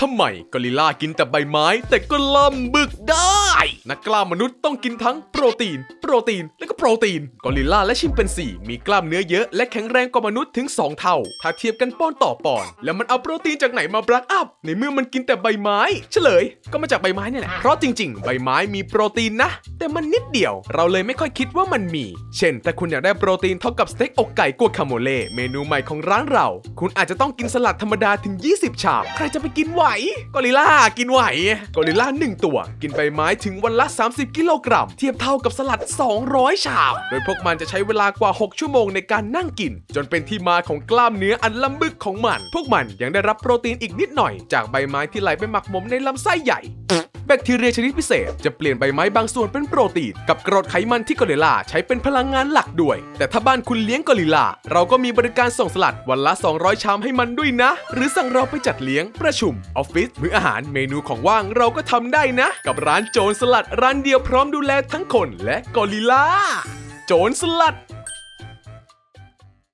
ทำไมกอริลลากินแต่ใบไม้ แต่ก็ล่ำบึกได้ นักกล้ามนุษย์ต้องกินทั้งโปรตีน ปรตีน และก็โปรตีน กอริลลาและชิมเปนซีมีกล้ามเนื้อเยอะและแข็งแรงกว่ามนุษย์ถึง 2 เท่า ถ้าเทียบกันป้อนต่อปอน แล้วมันเอาโปรตีนจากไหนมาบรักอัพ ในเมื่อมันกินแต่ใบไม้ เฉลย ก็มาจากใบไม้นี่แหละ เพราะจริงๆ ใบไม้มีโปรตีนนะ แต่มันนิดเดียว เราเลยไม่ค่อยคิดว่ามันมี เช่นถ้าคุณอยากได้โปรตีนเท่ากับสเต็กอกไก่กัวคาโมเล่ เมนูใหม่ของร้านเรา คุณอาจจะต้องกินสลัดธรรมดาถึง 20 ชาม ใครจะไปกินไหว กอริลลา กินไหว กอริลลา1ตัว กินใบไม้ถึงวันละ 30 กิโลกรัม เทียบเท่ากับสลัด200 ชาม โดยพวกมันจะใช้เวลากว่า 6 ชั่วโมงในการนั่งกิน จนเป็นที่มาของกล้ามเนื้ออันลำบึกของมัน พวกมันยังได้รับโปรตีนอีกนิดหน่อย จากใบไม้ที่ไหลไปหมักหมมในลำไส้ใหญ่ แบคทีเรียชนิดพิเศษ จะเปลี่ยนใบไม้บางส่วนเป็นโปรตีนกับกรดไขมันที่กอริลลาใช้เป็นพลังงานหลักด้วย แต่ถ้าบ้านคุณเลี้ยงกอริลลา เราก็มีบริการส่งสลัดวันละ 200 ชามให้มันด้วยนะ หรือสั่งเราไปจัดเลี้ยงประชุมออฟฟิศมื้ออาหารเมนูของว่างเราก็ทำได้นะ กับร้านโจรสลัดร้านเดียวพร้อมดูแลทั้งคนและกอริลลาโจรสลัด